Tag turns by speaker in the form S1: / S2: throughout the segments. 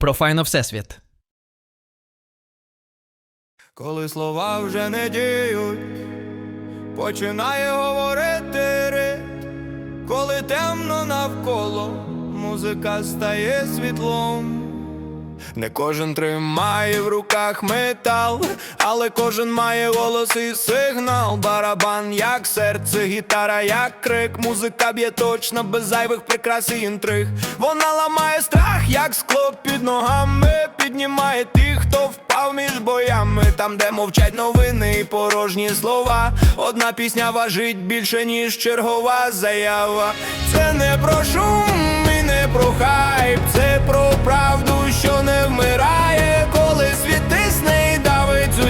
S1: Про файно Всесвіт.
S2: Коли слова вже не діють, починає говорити рит, коли темно навколо, музика стає світлом. Не кожен тримає в руках метал, але кожен має голос і сигнал. Барабан, як серце, гітара, як крик. Музика б'є точно, без зайвих прикрас і інтриг. Вона ламає страх, як скло під ногами. Піднімає тих, хто впав між боями. Там, де мовчать новини і порожні слова. Одна пісня важить більше, ніж чергова заява. Це не про шум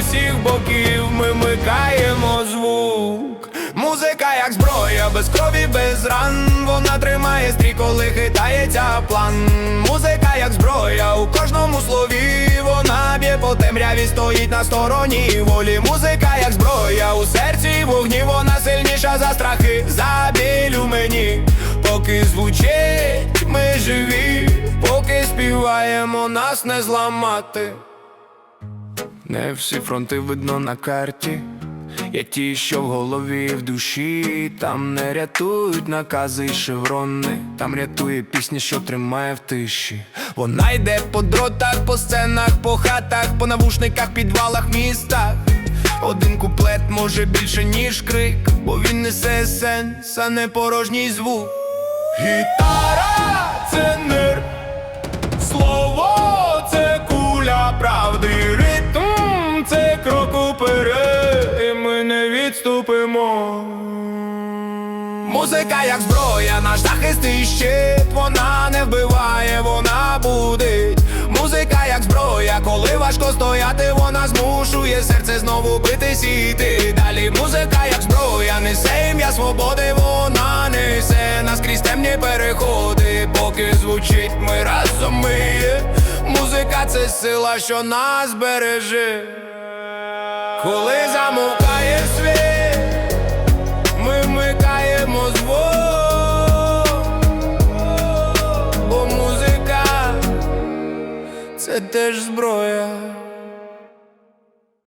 S2: усіх боків, ми микаємо звук. Музика як зброя, без крові, без ран. Вона тримає стрій, коли хитається план. Музика як зброя, у кожному слові вона б'є по темряві, стоїть на стороні волі. Музика як зброя, у серці вогні, вона сильніша за страхи, за біль у мені. Поки звучить, ми живі, поки співаємо, нас не зламати. Не всі фронти видно на карті. Є ті, що в голові і в душі, там не рятують накази і шеврони, там рятує пісня, що тримає в тиші. Вона йде по дротах, по сценах, по хатах, по навушниках, підвалах, містах. Один куплет може більше, ніж крик, бо він несе сенс, а не порожній звук. Гітара Музика як зброя, наш захист і щит, вона не вбиває, вона будить. Музика як зброя, коли важко стояти, вона змушує серце знову битись і йти Далі музика як зброя, несе ім'я свободи, вона несе наскрізь темні переходи, поки звучить, ми разом ми. Музика це сила, що нас береже. Коли замовкає це теж зброя.